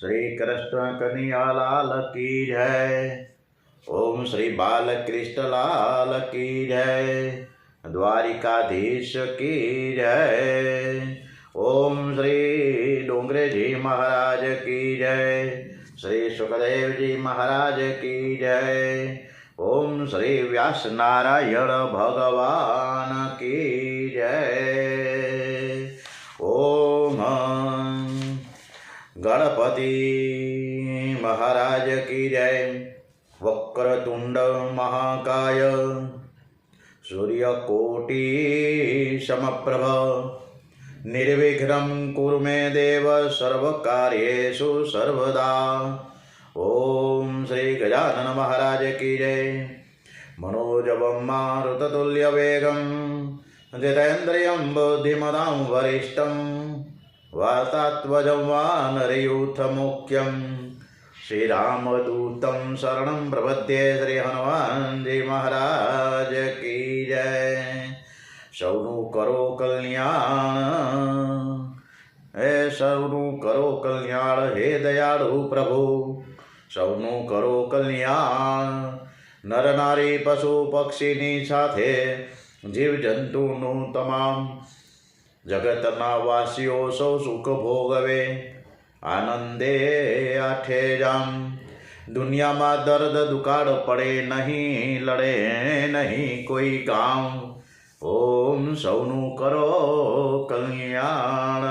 શ્રી કૃષ્ણ કનૈયાલાલ કી જય ઓમ શ્રી બાલકૃષ્ણલાલ કી જય દ્વારિકાધીશ કી જય ઓમ શ્રી ડોંગરેજી મહારાજ કી જય શ્રી સુખદેવજી મહારાજ કી જય ઓમ શ્રી વ્યાસ નારાયણ ભગવાન કી જય ઓમ प्रजापति महाराज की जय। वक्रतुंड महाकाय। सूर्यकोटि समप्रभ निर्विघ्नं कुरु मे देव सर्वकार्येषु सर्वदा। ॐ श्री गजानन महाराज की जय। मनोजवं मारुततुल्यवेगं। जितेन्द्रियं बुद्धिमदां वरिष्ठम् वातात्वजं वानरयूथमुख्यं श्रीरामदूतं शरणं प्रपद्ये श्रीहनुमानजी મહારાજ કી જય સૌનું કરો કલ્યાણ હે સૌનું કરો કલ્યાણ હે દયાળુ પ્રભુ સૌનું કરો કલ્યાણ નર નારી પશુ પક્ષીની સાથે જીવ જંતુનું તમામ જગતના વાસીઓ સૌ સુખ ભોગવે આનંદે આઠે જામ દુનિયામાં દર્દ દુકાળ પડે નહીં, લડે નહીં કોઈ ગામ. ઓમ સૌનું કરો કલ્યાણ.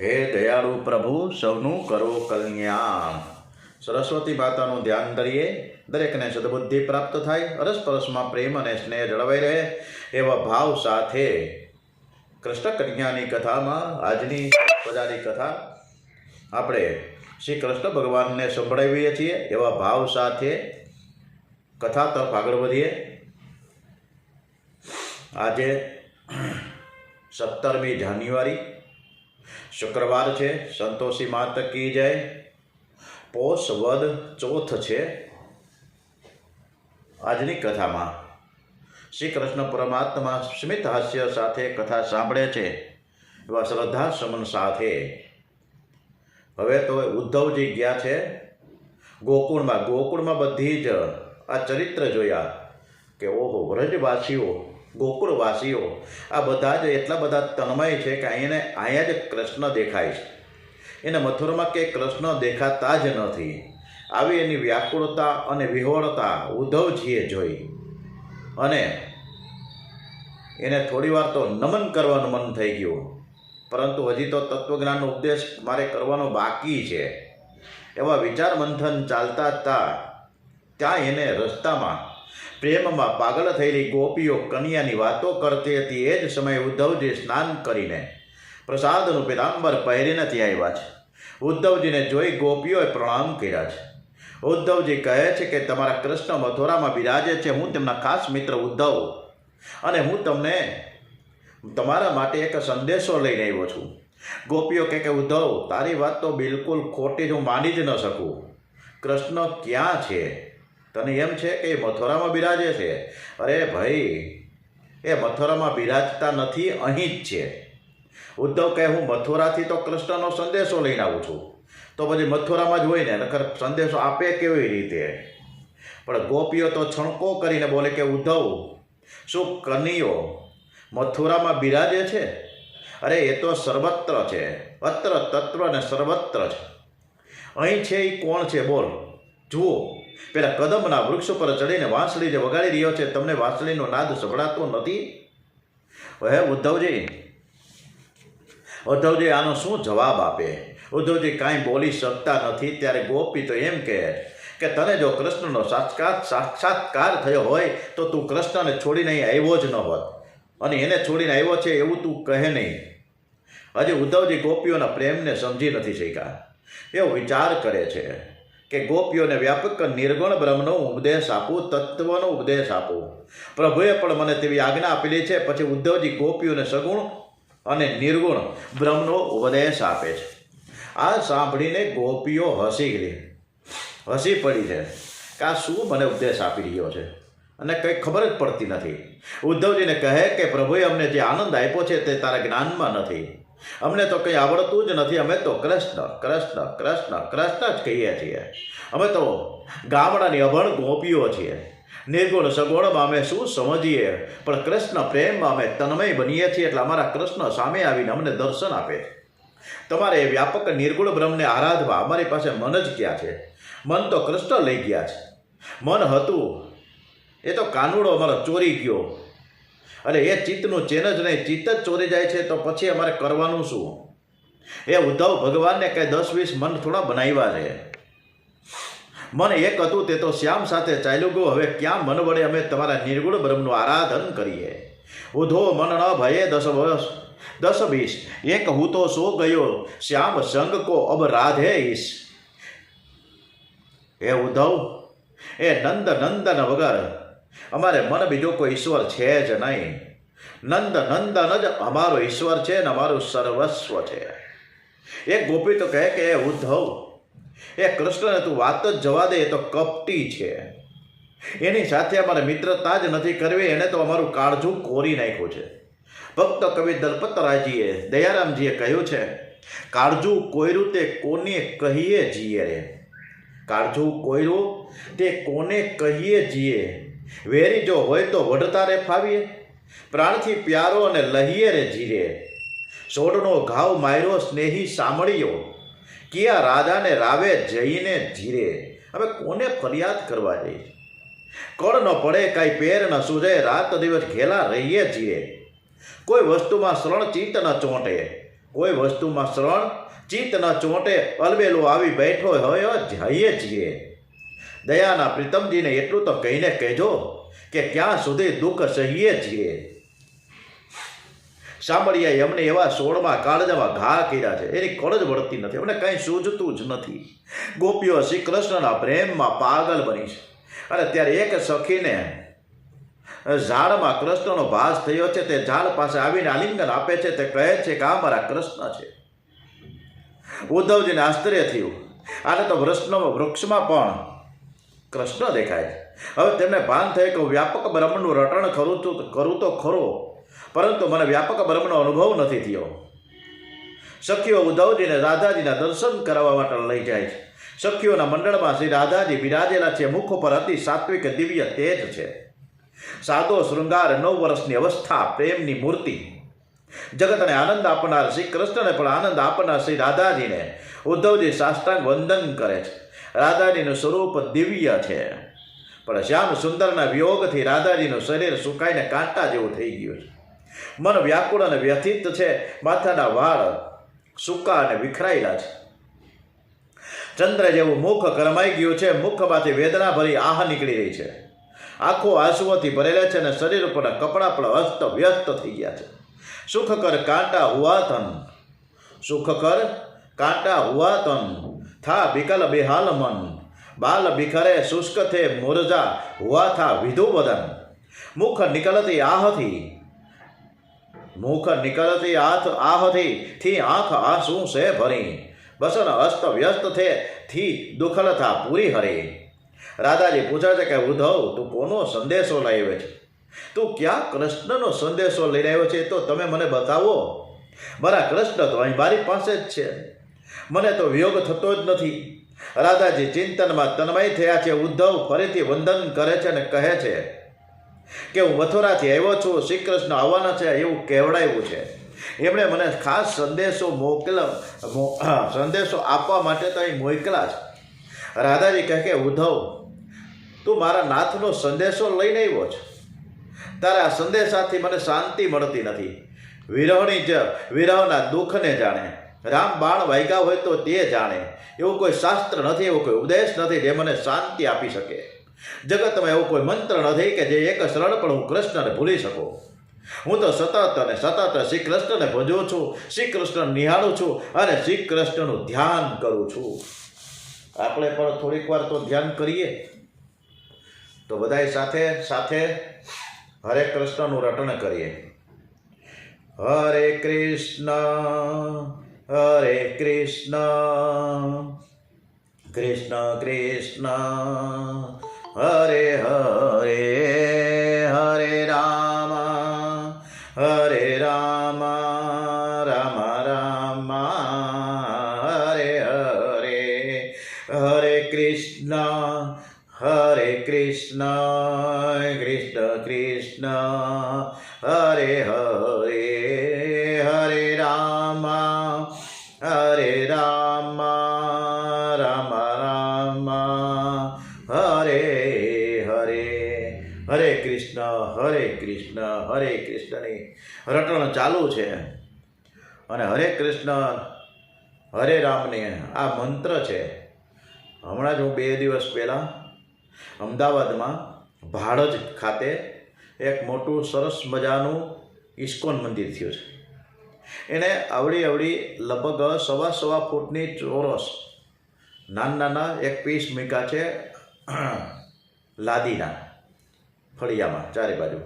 હે દયાળુ પ્રભુ, સૌનું કરો કલ્યાણ. સરસ્વતી માતાનું ધ્યાન ધરીએ દરેકને સદબુદ્ધિ પ્રાપ્ત થાય, અરસપરસમાં પ્રેમ અને સ્નેહ જળવાઈ રહે, એવા ભાવ સાથે કૃષ્ણ કન્યાની કથામાં આજની બધાની કથા આપણે શ્રી કૃષ્ણ ભગવાનને સંભળાવીએ છીએ, એવા ભાવ સાથે કથા તરફ આગળ વધીએ. આજે સત્તરમી જાન્યુઆરી, શુક્રવાર છે, સંતોષી માત કી જય. પોષ વદ ચોથ છે. આજની કથામાં શ્રી કૃષ્ણ પરમાત્મા સ્મિત હાસ્ય સાથે કથા સાંભળે છે, એવા શ્રદ્ધા સમન સાથે. હવે તો ઉદ્ધવજી ગયા છે, ગોકુળમાં. ગોકુળમાં બધી જ આ ચરિત્ર જોયા કે ઓહો, વ્રજવાસીઓ, ગોકુળવાસીઓ, આ બધા જ એટલા બધા તન્મય છે કે અહીંને અહીંયા જ કૃષ્ણ દેખાય છે. એને મથુરમાં કે કૃષ્ણ દેખાતા જ નથી. આવી એની વ્યાકુળતા અને વિહોળતા ઉદ્ધવજીએ જોઈ. અને એને થોડી વાર તો નમન કરવાનું મન થઈ ગયું. પરંતુ હજી તો તત્વજ્ઞાનનો ઉપદેશ મારે કરવાનો બાકી છે. એવા વિચાર મંથન ચાલતા હતા ત્યાં એને રસ્તામાં, પ્રેમમાં પાગલ થયેલી ગોપીઓ કન્યાની વાતો કરતી હતી એ જ સમયે ઉદ્ધવજી સ્નાન કરીને પ્રસાદનું પિતાંબર પહેરીને ત્યાં આવ્યા છે. ઉદ્ધવજીને જોઈ ગોપીઓએ પ્રણામ કર્યા છે. ઉદ્ધવજી કહે છે કે તમારા કૃષ્ણ મથુરામાં બિરાજે છે, હું તેમના ખાસ મિત્ર ઉદ્ધવ. અને હું તમને તમારા માટે એક સંદેશો લઈને આવ્યો છું. ગોપીઓ કહે કે, ઉદ્ધવ, તારી વાત તો બિલકુલ ખોટી જ હું માની જ ન શકું. કૃષ્ણ ક્યાં છે? તને એમ છે કે એ મથુરામાં બિરાજે છે? અરે ભાઈ, એ મથુરામાં બિરાજતા નથી, અહીં જ છે. ઉદ્ધવ કહે, હું મથુરાથી તો કૃષ્ણનો સંદેશો લઈને આવું છું. તો પછી મથુરામાં જ હોય ને નખર સંદેશો આપે કેવી રીતે? પણ ગોપીઓ તો છણકો કરીને બોલે કે, ઉદ્ધવ, શું કનિયો? મથુરામાં બિરાજે છે? અરે, એ તો સર્વત્ર છે. અત્ર તત્વ ને સર્વત્ર છે. અહીં છે એ કોણ છે? બોલ. જુઓ. પેલા કદમના વૃક્ષ પર ચડીને વાંસળી જે વગાડી રહ્યો છે, તમને વાંસળીનો નાદ સંભળાતો નથી? હે ઉદ્ધવજી ઉદ્ધવજી, આનો શું જવાબ આપે? ઉદ્ધવજી કાંઈ બોલી શકતા નથી, ત્યારે ગોપી તો એમ કહે કે, તને જો કૃષ્ણનો સાક્ષાત, સાક્ષાત્કાર થયો હોય, તો તું કૃષ્ણને છોડીને અહીં આવ્યો જ ન હોત. અને એને છોડીને આવ્યો છે એવું તું કહે નહીં. હજી ઉદ્ધવજી ગોપીઓના પ્રેમને સમજી નથી શક્યા. એવો વિચાર કરે છે કે ગોપીઓને વ્યાપક નિર્ગુણ બ્રહ્મનો ઉપદેશ આપું, તત્વનો ઉપદેશ આપું. પ્રભુએ પણ મને તેવી આજ્ઞા આપેલી છે. પછી ઉદ્ધવજી ગોપીઓને સગુણ અને નિર્ગુણ બ્રહ્મનો ઉપદેશ આપે છે. આ સાંભળીને ગોપીઓ હસી ગઈ. હસી પડી છે. કે આ શું મને ઉપદેશ આપી રહ્યો છે? અને કંઈ ખબર જ પડતી નથી. ઉદ્ધવજીને કહે કે પ્રભુએ અમને જે આનંદ આપ્યો છે તે તારા જ્ઞાનમાં નથી. અમને તો કંઈ આવડતું જ નથી. અમે તો કૃષ્ણ કૃષ્ણ કૃષ્ણ કૃષ્ણ જ કહીએ છીએ. અમે તો ગામડાની અભણ ગોપીઓ છીએ. નિર્ગુણ સગુણમાં અમે શું સમજીએ? પણ કૃષ્ણ પ્રેમમાં અમે તન્મય બનીએ છીએ. એટલે અમારા કૃષ્ણ સામે આવીને અમને દર્શન આપે છે. તમારે વ્યાપક નિર્ગુણ બ્રહ્મને આરાધવા અમારી પાસે મન જ ક્યાં છે? મન તો કૃષ્ણ લઈ ગયા છે. મન હતું. એ તો કાનુડો અમારો ચોરી ગયો. અને એ ચિત્તનું ચેન જ નહીં, ચિત્ત જ ચોરી જાય છે તો પછી અમારે કરવાનું શું? એ ઉદ્ધવ ભગવાનને કંઈ દસ વીસ મન થોડા બનાવ્યા છે. મન એક હતું તે તો શ્યામ સાથે ચાલ્યું ગયું. હવે ક્યાં મન વડે અમે તમારા નિર્ગુણ બ્રહ્મનું આરાધન કરીએ? ઉધો મન ન ભયે દસ વર્ષ. દસ વીસ એક હું તો સો ગયો? શ્યામ સંગ કો અબ રાધે ઈશ. હે ઉદ્ધવ, એ નંદ નંદન વગર, અમારે મન બીજો કોઈ ઈશ્વર છે જ નહીં. નંદ નંદન જ અમારો ઈશ્વર છે ને અમારું સર્વસ્વ છે. એ ગોપી તો કહે કે, એ ઉદ્ધવ, એ કૃષ્ણને તું વાત જ જવા દે, એ તો કપટી છે. એની સાથે અમારે મિત્રતા જ નથી કરવી, એને તો અમારું કાળજું કોરી નાખ્યું છે. ભક્ત કવિ દલપતરાયજીએ દયારામજીએ કહ્યું છે, કાળજું કોયરું તે કોને કહીએ જીએ રે? કાળજું કોયરું તે કોને કહીએ જીએ? વેરી જો હોય તો વઢતા રે ફાવીએ? પ્રાણથી પ્યારો અને લહીએ રે જીરે? સોડનો ઘાવ માર્યો સ્નેહી સાંભળ્યો? કિયા રાધાને રાવે જઈને જીરે? હવે કોને ફરિયાદ કરવા જઈ કળ ન પડે કાંઈ પેર ન સૂજે, રાત દિવસ ઘેલા રહીએ જીરે? કોઈ વસ્તુમાં શરણ ચિત્ત ન ચોંટે. કોઈ વસ્તુમાં શરણ ચિત્ત ન ચોંટે. અલબેલો આવી બેઠો હોય જઈએ છીએ. દયાના પ્રીતમજીને એટલું તો કહીને કહેજો કે ક્યાં સુધી દુઃખ સહીએ છીએ. સાંભળીએ એમને એવા સોળમાં કાળજામાં ઘા કર્યા છે. એની કળ વળતી નથી. એમને કંઈ સૂઝતું જ નથી. ગોપીઓ શ્રી કૃષ્ણના પ્રેમમાં પાગલ બની છે. અને ત્યારે એક સખીને ઝાડમાં કૃષ્ણનો ભાસ થયો છે, તે ઝાડ પાસે આવીને આલિંગન આપે છે, તે કહે છે કે આ મારા કૃષ્ણ છે. ઉદ્ધવજીને આશ્ચર્ય થયું. આને તો વૃષ્ણમાં વૃક્ષમાં પણ કૃષ્ણ દેખાય. હવે તેમને ભાન થયું કે વ્યાપક બ્રહ્મનું રટણ કરું તો કરું તો ખરો, પરંતુ મને વ્યાપક બ્રહ્મનો અનુભવ નથી થયો. સખીઓ ઉદ્ધવજીને રાધાજીના દર્શન કરાવવા માટે લઈ જાય છે. સખીઓના મંડળમાં શ્રી રાધાજી બિરાજેલા છે, મુખ પર અતિ સાત્વિક દિવ્ય તેજ છે. સાદો શૃંગાર નવ વર્ષની અવસ્થા, પ્રેમની મૂર્તિ. જગતને આનંદ આપનાર શ્રી કૃષ્ણને પણ આનંદ આપનાર શ્રી રાધાજીને ઉદ્ધવજી સાષ્ટાંગ વંદન કરે છે. રાધાજીનું સ્વરૂપ દિવ્ય છે. પણ શ્યામ સુંદરના વિયોગથી રાધાજીનું શરીર સુકાઈને કાંટા જેવું થઈ ગયું છે. મન વ્યાકુળ અને વ્યથિત છે, માથાના વાળ સૂકા અને વિખરાયેલા છે. ચંદ્ર જેવું મુખ કરમાઈ ગયું છે, મુખમાંથી વેદના ભરી આહ નીકળી રહી છે. આંખો આંસુઓથી ભરેલા છે અને શરીર ઉપર કપડાં પણ અસ્ત વ્યસ્ત થઈ ગયા છે. સુખકર કાંટા હુઆ તન. સુખકર કાંટા હુઆ તન. થા બિકલ બેહાલ મન. બાલ બિખરે શુષ્ક થે મુરજા. હુઆ થા વિધુ વદન. મુખ નિકલતી આહથી. મુખ નિકલતી આથ આહથી. થી આંખ આંસુ સે ભરી. બસન અસ્ત વ્યસ્ત થે. થી દુખલતા પૂરી હરી. રાધાજી પૂછે છે કે, ઉદ્ધવ, તું કોનો સંદેશો લાવ્યો છે? તું ક્યાં કૃષ્ણનો સંદેશો લઈને આવ્યો છે તો તમે મને બતાવો. મારા કૃષ્ણ તો અહીં મારી પાસે જ છે. મને તો વિયોગ થતો જ નથી. રાધાજી ચિંતનમાં તન્મય થયા છે. ઉદ્ધવ ફરીથી વંદન કરે છે અને કહે છે કે, હું મથુરાથી આવ્યો છું. શ્રી કૃષ્ણ આવવાના છે એવું કહેવડાવ્યું છે. એમણે મને ખાસ સંદેશો મોકલ સંદેશો આપવા માટે તો અહીં મોકલા છે. રાધાજી કહે કે, ઉદ્ધવ, તું મારા નાથનો સંદેશો લઈને આવ્યો છે. તારા આ સંદેશાથી મને શાંતિ મળતી નથી. વિરહની જ, વિરહના દુઃખને જાણે. રામ બાણ વાગ્યા હોય તો તે જાણે. એવું કોઈ શાસ્ત્ર નથી, એવો કોઈ ઉપદેશ નથી જે મને શાંતિ આપી શકે. જગતમાં એવો કોઈ મંત્ર નથી કે જે એક શરણ પણ હું કૃષ્ણને ભૂલી શકું. હું તો સતત અને સતત શ્રી કૃષ્ણને ભજું છું શ્રી કૃષ્ણ નિહાળું છું અને શ્રી કૃષ્ણનું ધ્યાન કરું છું. આપણે પણ થોડીક વાર તો ધ્યાન કરીએ. તો બધાય સાથે સાથે હરે કૃષ્ણનું રટણ કરીએ. હરે કૃષ્ણ હરે કૃષ્ણ કૃષ્ણ કૃષ્ણ, હરે હરે હરે રામ, હરે કૃષ્ણ હરે કૃષ્ણ કૃષ્ણ કૃષ્ણ હરે હરે હરે રામ હરે રામ રામ રામ હરે હરે હરે કૃષ્ણ હરે કૃષ્ણ હરે કૃષ્ણની રટણ ચાલુ છે. અને હરે કૃષ્ણ, હરે રામની આ મંત્ર છે. હમણાં જ હું બે દિવસ પહેલાં અમદાવાદમાં ભાડજ ખાતે એક મોટું સરસ મજાનું ઇસ્કોન મંદિર થયું છે. એણે આવડી આવડી લગભગ સવા સવા ફૂટની ચોરસ નાના નાના એક પીસ મીકા છે લાદીના ફળિયામાં ચારે બાજુ.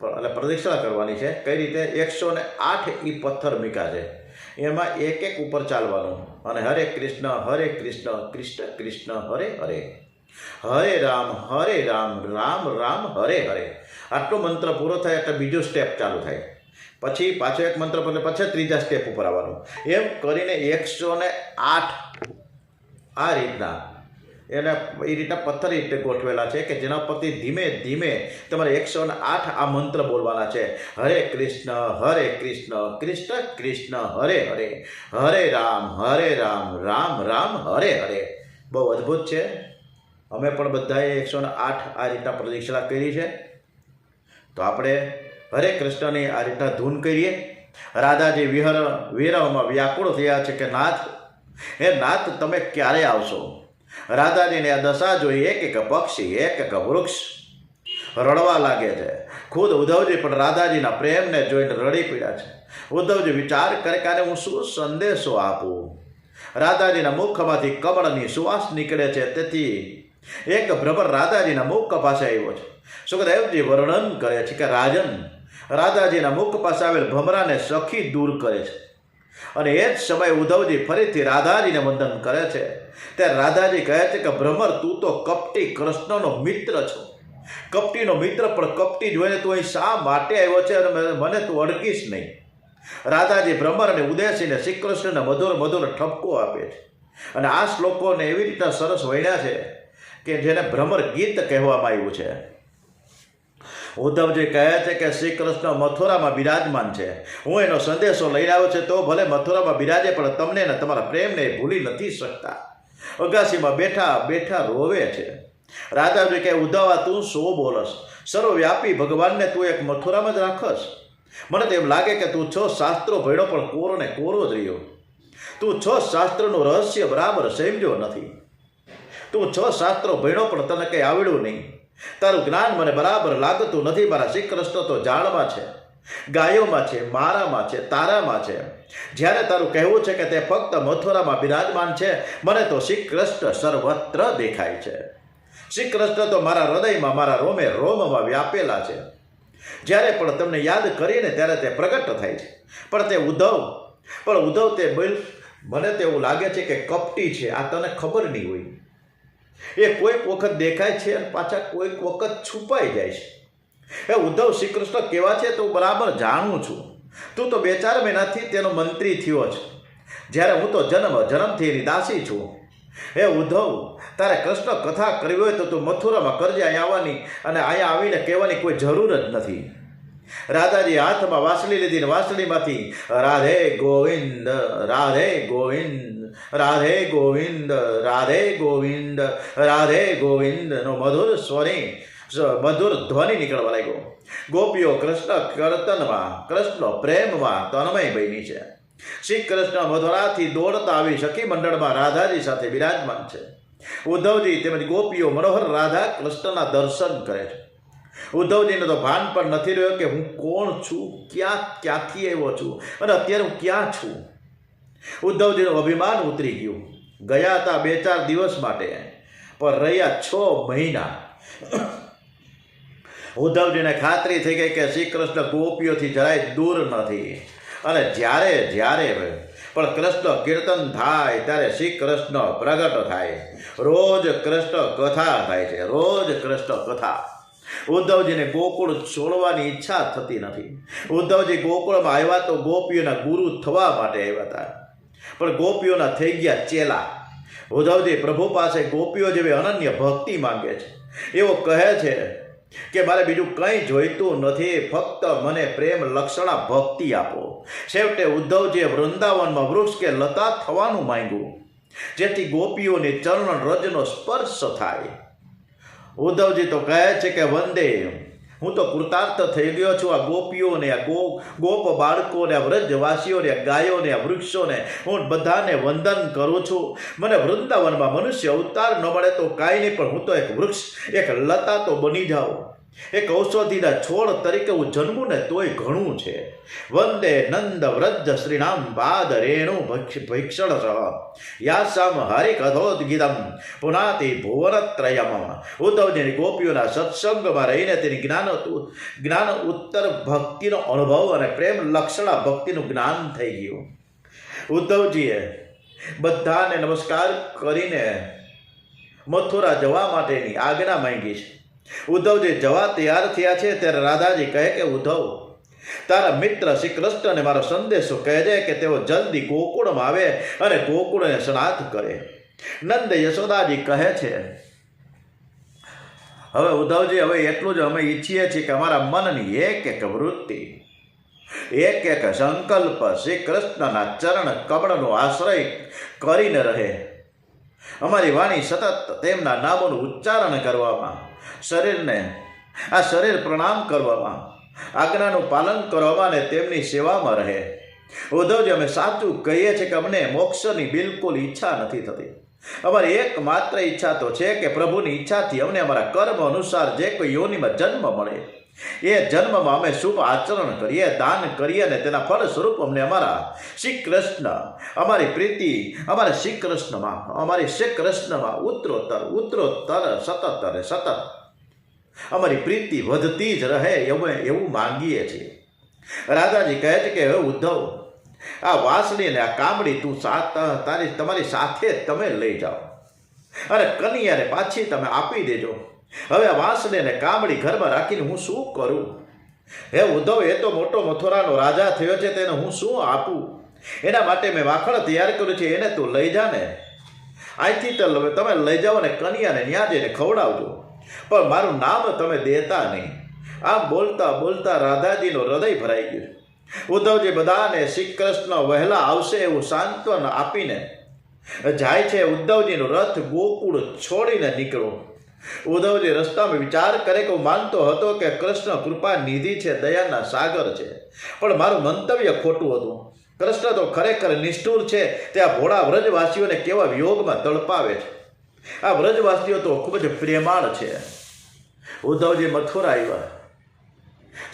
એટલે પ્રદક્ષિણા કરવાની છે, કઈ રીતે એકસો ને આઠ એ પથ્થર મીકા છે. એમાં એક એક ઉપર ચાલવાનું. અને હરે કૃષ્ણ હરે કૃષ્ણ કૃષ્ણ કૃષ્ણ, હરે હરે. હરે રામ હરે રામ રામ રામ, હરે હરે. આટલો મંત્ર પૂરો થાય એટલે બીજો સ્ટેપ ચાલુ થાય. પછી પાછો એક મંત્ર પર પછી ત્રીજા સ્ટેપ ઉપર આવવાનું. એમ કરીને એકસો ને આઠ આ રીતના એને એ રીતના પથ્થર રીતે ગોઠવેલા છે કે જેના પરથી ધીમે ધીમે તમારે એકસો ને આઠ આ મંત્ર બોલવાના છે. હરે કૃષ્ણ હરે કૃષ્ણ કૃષ્ણ કૃષ્ણ, હરે હરે હરે રામ હરે રામ રામ રામ, હરે હરે. બહુ અદ્ભુત છે. અમે પણ બધાએ એકસો આઠ આ રીતના પ્રદક્ષિણા કરી છે. તો આપણે હરે કૃષ્ણની આ રીતના ધૂન કરીએ. રાધાજી વિહર વિરહમાં વ્યાકુળ થયા છે કે નાથ? હે નાથ, તમે ક્યારે આવશો? રાધાજીને આ દશા જોઈ એક એક પક્ષી, એક એક વૃક્ષ રડવા લાગે છે. ખુદ ઉદ્ધવજી પણ રાધાજીના પ્રેમને જોઈને રડી પડ્યા છે. ઉદ્ધવજી વિચાર કરે કે હું શું સંદેશો આપું? રાધાજીના મુખમાંથી કમળની સુવાસ નીકળે છે. તેથી એક ભ્રમર રાધાજીના મુખ પાસે આવ્યો છે. સુખદેવજી વર્ણન કરે છે કે રાજન, રાધાજીના મુખ પાસે આવેલ ભમરાને સખી દૂર કરે છે. અને એ જ સમયે ઉદ્ધવજી ફરીથી રાધાજીને વંદન કરે છે. ત્યારે રાધાજી કહે છે કે, ભ્રમર, તું તો કપટી કૃષ્ણનો મિત્ર છો. કપટીનો મિત્ર પણ કપટી જોઈને તું અહીં શા માટે આવ્યો છે અને મને- તું અડકીશ નહીં. રાધાજી ભ્રમર અને ઉદયસિંહને શ્રી કૃષ્ણને મધુર મધુર ઠપકો આપે છે. અને આ શ્લોકોને એવી રીતના સરસ વણ્યા છે કે જેને ભ્રમર ગીત કહેવામાં આવ્યું છે. ઉદ્ધવજી કહે છે કે શ્રી કૃષ્ણ મથુરામાં બિરાજમાન છે. હું એનો સંદેશો લઈને આવ્યો છે તો ભલે મથુરામાં બિરાજે, પણ તમને ને તમારા પ્રેમને ભૂલી નથી શકતા. અગાસીમાં બેઠા બેઠા રોવે છે. રાધાજી કહે, ઉદ્ધવા તું સો બોલસ? સર્વવ્યાપી ભગવાનને તું એક મથુરામાં જ રાખસ? મને તો એમ લાગે કે તું છ શાસ્ત્રો ભણ્યો પણ કોરો ને કોરો જ રહ્યો. તું છ શાસ્ત્રનું રહસ્ય બરાબર સમજ્યો નથી. તું છ શાસ્ત્રો ભણ્યો પણ તને કંઈ આવડ્યું નહીં. તારું જ્ઞાન મને બરાબર લાગતું નથી મારા શ્રી કૃષ્ણ તો જાણમાં છે, ગાયોમાં છે, મારામાં છે, તારામાં છે. જ્યારે તારું કહેવું છે કે તે ફક્ત મથુરામાં બિરાજમાન છે, મને તો શ્રી કૃષ્ણ સર્વત્ર દેખાય છે. શ્રી કૃષ્ણ તો મારા હૃદયમાં, મારા રોમે, રોમમાં વ્યાપેલા છે. જ્યારે પણ તમને યાદ કરીને ત્યારે તે પ્રગટ થાય છે. પણ તે ઉદ્ધવ, પણ ઉદ્ધવ તે મને તો એવું લાગે છે કે કપટી છે, આ તને ખબર નહીં હોય. એ કોઈક વખત દેખાય છે અને પાછા કોઈક વખત છુપાઈ જાય છે. એ ઉદ્ધવ શ્રી કૃષ્ણ કેવા છે તો બરાબર જાણું છું. તું તો બે ચાર મહિનાથી તેનો મંત્રી થયો છે. જ્યારે હું તો જન્મ, જન્મથી એની દાસી છું. હે, ઉદ્ધવ, તારે કૃષ્ણ કથા કરવી હોય તો તું મથુરામાં કરજે, અહીંયા આવવાની અને અહીંયા આવીને કહેવાની કોઈ જરૂર જ નથી. રાધાજી હાથમાં વાસળી લીધી ને વાસળીમાંથી, રાધે ગોવિંદ રાધે ગોવિંદ રાધે ગોવિંદ રાધે ગોવિંદ, રાધે ગોવિંદનો મધુર સ્વરી મધુર ધ્વનિ નીકળવા લાગ્યો. ગોપીઓ કૃષ્ણ કીર્તનમાં, કૃષ્ણ પ્રેમમાં તન્મય બની છે. શ્રી કૃષ્ણ મધુરાથી દોડતા આવી સખી મંડળમાં રાધાજી સાથે બિરાજમાન છે. ઉદ્ધવજી તેમજ ગોપીઓ મનોહર રાધા કૃષ્ણના દર્શન કરે છે. ઉદ્ધવજીને તો ભાન પણ નથી રહ્યો કે હું કોણ છું, ક્યાં, ક્યાંથી આવ્યો છું અને અત્યારે હું ક્યાં છું? ઉદ્ધવજીનું અભિમાન ઉતરી ગયું. ગયા હતા બે ચાર દિવસ માટે પણ રહ્યા છ મહિના. ઉદ્ધવજીને ખાતરી થઈ ગઈ કે શ્રી કૃષ્ણ ગોપીઓથી જરાય દૂર નથી. અને જ્યારે જ્યારે પણ કૃષ્ણ કીર્તન થાય, ત્યારે શ્રી કૃષ્ણ પ્રગટ થાય. રોજ કૃષ્ણ કથા થાય છે. રોજ કૃષ્ણ કથા. ઉદ્ધવજીને ગોકુળ છોડવાની ઈચ્છા થતી નથી. ઉદ્ધવજી ગોકુળમાં આવ્યા તો ગોપીઓના ગુરુ થવા માટે આવ્યા હતા. પણ ગોપીઓના થઈ ગયા ચેલા. ઉદ્ધવજી પ્રભુ પાસે ગોપીઓ જેવી અનન્ય ભક્તિ માંગે છે. એવો કહે છે કે, મારે બીજું કંઈ જોઈતું નથી, ફક્ત મને પ્રેમ લક્ષણા ભક્તિ આપો. છેવટે ઉદ્ધવજીએ વૃંદાવનમાં વૃક્ષ કે લતા થવાનું માંગ્યું, જેથી ગોપીઓની ચરણ રજનો સ્પર્શ થાય. ઉદ્ધવજી તો કહે છે કે, વંદે હું તો કૃતાર્થ થઈ ગયો છું આ ગોપીઓને, આ ગો, ગોપ બાળકોને, આ વ્રજવાસીઓને આ ગાયોને, આ વૃક્ષોને. હું બધાને વંદન કરું છું. મને વૃંદાવનમાં મનુષ્ય અવતાર ન મળે તો કાંઈ નહીં, પણ હું તો એક વૃક્ષ, એક લતા તો બની જાઉં. એક ઔષધિના છોડ તરીકે હું જન્મું ને તોય ઘણું છે. વંદે નંદ વ્રજ શ્રીનામ પાદ રેણુ ભૈક્ષણ સહ યાસામ હરિકથોદ્ગીતમ પુનાતિ ભુવનત્રયમ. ઉદ્ધવજીની ગોપીઓના સત્સંગમાં રહીને તેની જ્ઞાન જ્ઞાન ઉત્તર ભક્તિનો અનુભવ અને પ્રેમ લક્ષણા ભક્તિનું જ્ઞાન થઈ ગયું. ઉદ્ધવજીએ બધાને નમસ્કાર કરીને મથુરા જવા માટેની આજ્ઞા માંગી છે. ઉદ્ધવજી જવા તૈયાર થયા છે ત્યારે રાધાજી કહે કે, ઉદ્ધવ, તારા મિત્ર શ્રી કૃષ્ણને મારો સંદેશો કહેજે કે તેઓ જલ્દી ગોકુળમાં આવે અને ગોકુળને સ્નાત કરે. નંદ યશોદાજી કહે છે, હવે ઉદ્ધવજી, હવે એટલું જ અમે ઈચ્છીએ છીએ કે અમારા મનની એક એક વૃત્તિ, એક એક સંકલ્પ શ્રી કૃષ્ણના ચરણ કમળનો આશ્રય કરીને રહે. અમારી વાણી સતત તેમના નામોનું ઉચ્ચારણ કરવામાં શરીરને આ શરીર પ્રણામ કરવામાં, આજ્ઞાનું પાલન કરવામાં અને તેમની સેવામાં રહે. ઉદ્ધવજી અમે સાચું કહીએ છીએ કે અમને મોક્ષની બિલકુલ ઈચ્છા નથી થતી. અમારી એકમાત્ર ઈચ્છા તો છે કે પ્રભુની ઈચ્છાથી અમને અમારા કર્મ અનુસાર જે કોઈ યોનિમાં જન્મ મળે. એ જન્મમાં અમે શુભ આચરણ કરીએ, દાન કરીએ અને તેના ફળ સ્વરૂપ અમને અમારા શ્રી કૃષ્ણ અમારી પ્રીતિ, અમારા શ્રી કૃષ્ણમાં અમારી શ્રી કૃષ્ણમાં ઉત્તરોત્તર ઉત્તરોત્તર, સતત અને સતત. અમારી પ્રીતિ વધતી જ રહે એવું એવું માંગીએ છીએ. રાધાજી કહે છે કે હવે ઉદ્ધવ, આ વાસણી ને આ કામડી તું તારી તમારી સાથે તમે લઈ જાઓ. અને કનિયાને પાછી તમે આપી દેજો. હવે વાંસને ને કામડી ઘરમાં રાખીને હું શું કરું? હે ઉદ્ધવ, એ તો મોટો મથુરાનો રાજા થયો છે, તેને હું શું આપું? એના માટે મેં વાખણ તૈયાર કર્યું છે, એને તું લઈ જા ને. અહીંથી તમે લઈ જાઓ ને કનિયાને ન્યા જઈને ખવડાવજો. પણ મારું નામ તમે દેતા નહીં. આમ બોલતા બોલતા રાધાજીનું હૃદય ભરાઈ ગયું. ઉદ્ધવજી બધાને શ્રી કૃષ્ણ વહેલા આવશે એવું સાંત્વન આપીને જાય છે ઉદ્ધવજીનો રથ ગોકુળ છોડીને નીકળો ઉદ્ધવજી રસ્તામાં વિચાર કરે કે હું માનતો હતો કે કૃષ્ણ કૃપા નિધિ છે, દયાના સાગર છે. પણ મારું મંતવ્ય ખોટું હતું. કૃષ્ણ તો ખરેખર નિષ્ઠુર છે, તે આ ભોળા વ્રજવાસીઓને કેવા વિયોગમાં તડપાવે છે. આ વ્રજવાસીઓ તો ખૂબ જ પ્રેમાળ છે. ઉદ્ધવજી મથુરા આવ્યા.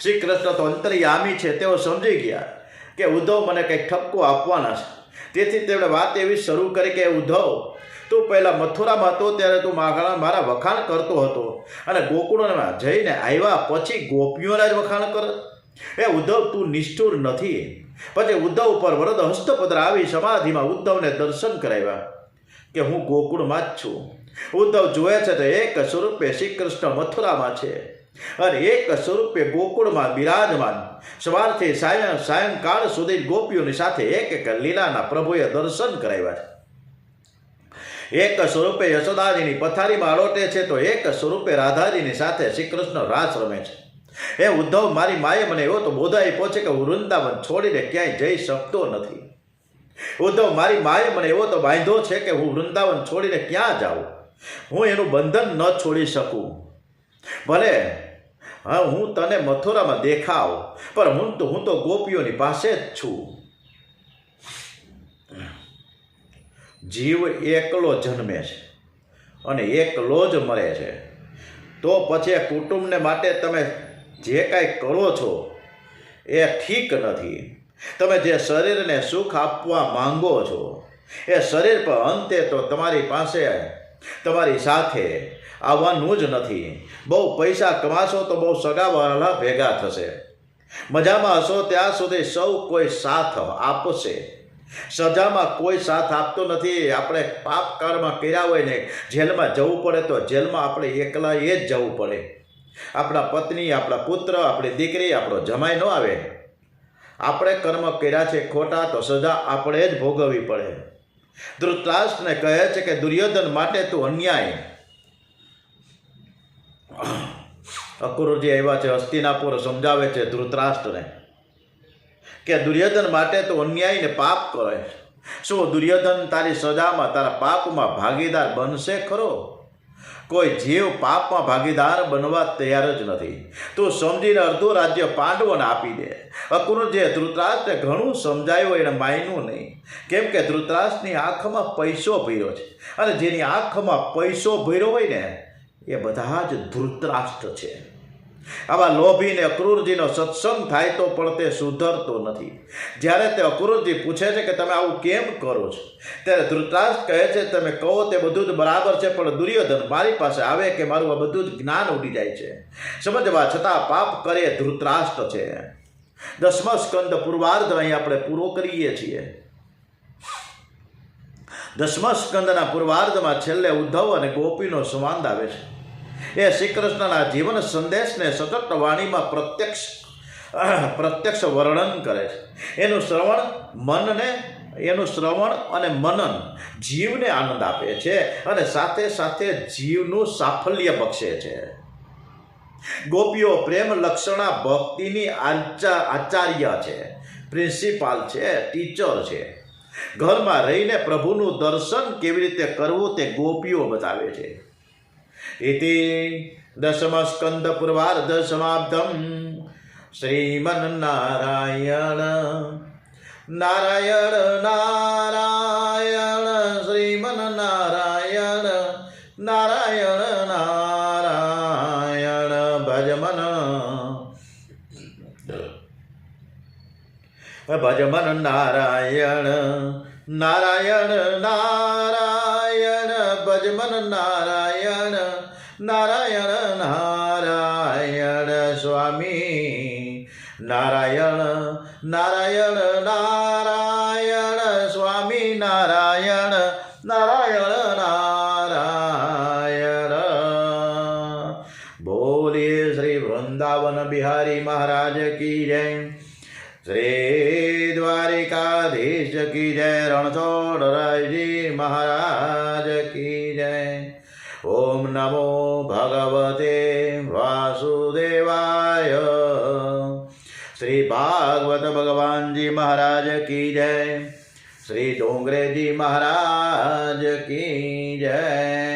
શ્રી કૃષ્ણ તો અંતર્યામી છે, તેઓ સમજી ગયા કે ઉદ્ધવ મને કંઈક ઠપકો આપવાના છે. તેથી તેમણે વાત એવી શરૂ કરી કે, ઉદ્ધવ, તું પહેલાં મથુરામાં હતો, ત્યારે તું મારા મારા વખાણ કરતો હતો અને ગોકુળમાં જઈને આવ્યા પછી ગોપીઓના જ વખાણ કર. એ ઉદ્ધવ, તું નિષ્ઠુર નથી. પછી ઉદ્ધવ પર વરદ હસ્તપત્ર આવી સમાધિમાં ઉદ્ધવને દર્શન કરાવ્યા. કે હું ગોકુળમાં જ છું. ઉદ્ધવ જુએ છે તો એક સ્વરૂપે શ્રી કૃષ્ણ મથુરામાં છે. અને એક સ્વરૂપે ગોકુળમાં બિરાજમાન. સવારથી સાયં, સાયંકાળ સુધી ગોપીઓની સાથે એક એક લીલાના પ્રભુએ દર્શન કરાવ્યા. છે એક સ્વરૂપે યશોદાજીની પથારીમાં અલોટે છે તો એક સ્વરૂપે રાધાજીની સાથે શ્રી કૃષ્ણ રાસ રમે છે. એ ઉદ્ધવ, મારી માએ મને એવો તો બોધાએ પહોંચે કે હું વૃંદાવન છોડીને ક્યાંય જઈ શકતો નથી. ઉદ્ધવ મારી માએ મને એવો તો વાંધો છે કે હું વૃંદાવન છોડીને ક્યાં જાઉં? હું એનું બંધન ન છોડી શકું. ભલે, હા, હું તને મથુરામાં દેખાવ, પણ હું તો હું તો ગોપીઓની પાસે જ છું. જીવ એકલો જન્મે છે અને એકલો જ મરે છે. તો પછી કુટુંબને માટે તમે જે કાંઈ કરો છો, એ ઠીક નથી. તમે જે શરીરને સુખ આપવા માંગો છો, એ શરીર પર અંતે તો તમારી પાસે તમારી સાથે આવવાનું જ નથી. બહુ પૈસા કમાશો તો બહુ સગાવાળા ભેગા થશે. મજામાં હશો ત્યાં સુધી સૌ કોઈ સાથ આપશે. સજામાં કોઈ સાથ આપતો નથી. આપણે પાપ કાળમાં કર્યા હોય ને જેલમાં જવું પડે તો જેલમાં આપણે એકલા એ જ જવું પડે. આપણા પત્ની, આપણા પુત્ર, આપણી દીકરી આપણો જમાઈ ન આવે. આપણે કર્મ કર્યા છે ખોટા, તો સજા આપણે જ ભોગવવી પડે. ધૃતરાષ્ટ્રને કહે છે કે, દુર્યોધન માટે તું અન્યાય. અકુરજી આવ્યા છે, હસ્તિનાપુર સમજાવે છે ધૃતરાષ્ટ્રને કે, દુર્યોધન માટે તો અન્યાય ને પાપ કરે. શું દુર્યોધન તારી સજામાં તારા પાપમાં ભાગીદાર બનશે ખરો? કોઈ જીવ પાપમાં ભાગીદાર બનવા તૈયાર જ નથી. તું સમજીને અડધું રાજ્ય પાંડવોને આપી દે. અક્રૂરજીએ ધૃતરાષ્ટ્રને ઘણું સમજાયું એને માન્યું નહીં. કેમ કે ધૃતરાષ્ટ્રની આંખમાં પૈસો ભર્યો છે. અને જેની આંખમાં પૈસો ભર્યો હોય ને, એ બધા જ ધૃતરાષ્ટ્ર છે. આવા લોભીને અક્રૂરજીનો સત્સંગ થાય તો પણ તે સુધરતો નથી. જ્યારે તે અક્રૂરજી પૂછે છે કે તમે આવું કેમ કરો છો? ત્યારે ધૃતરાષ્ટ્ર કહે છે, તમે કહો તે બધું જ બરાબર છે, પણ દુર્યોધન મારી પાસે આવે કે મારું આ બધું જ જ્ઞાન ઉડી જાય છે. સમજવા છતાં પાપ કરે ધૃતરાષ્ટ્ર છે. દસમ સ્કંદ પૂર્વાર્ધ અહીં આપણે પૂરો કરીએ છીએ. દસમ સ્કંદના પૂર્વાર્ધમાં છેલ્લે ઉદ્ધવ અને ગોપીનો સંવાદ આવે છે. એ શ્રી કૃષ્ણના જીવન સંદેશને સતત વાણીમાં પ્રત્યક્ષ પ્રત્યક્ષ વર્ણન કરે છે. એનું શ્રવણ મનને, એનું શ્રવણ અને મનન જીવને આનંદ આપે છે અને સાથે સાથે જીવનું સાફલ્ય બક્ષે છે. ગોપીઓ પ્રેમ લક્ષણા ભક્તિની આચાર આચાર્ય છે. પ્રિન્સિપાલ છે, ટીચર છે. ઘરમાં રહીને પ્રભુનું દર્શન કેવી રીતે કરવું તે ગોપીઓ બતાવે છે. ઇતિ દશમસ્કંદ પૂર્વાર્ધ સમાપ્તમ શ્રીમન્નારાયણ નારાયણ નારાયણ શ્રીમન્નારાયણ નારાયણ નારાયણ ભજમન ભજમન નારાયણ નારાયણ ભજમન નારાયણ નારાયણ નારાયણ સ્વામી, નારાયણ નારાયણ નારાયણ સ્વામી, નારાયણ નારાયણ નારાયણ. બોલીએ શ્રી વૃંદાવન બિહારી મહારાજ કી જય. શ્રી દ્વારિકાધીશ કી જય, રણછોડરાયજી મહારાજ ભાગવત ભગવાનજી મહારાજ કી જય શ્રી ડોંગરેજી મહારાજ કી જય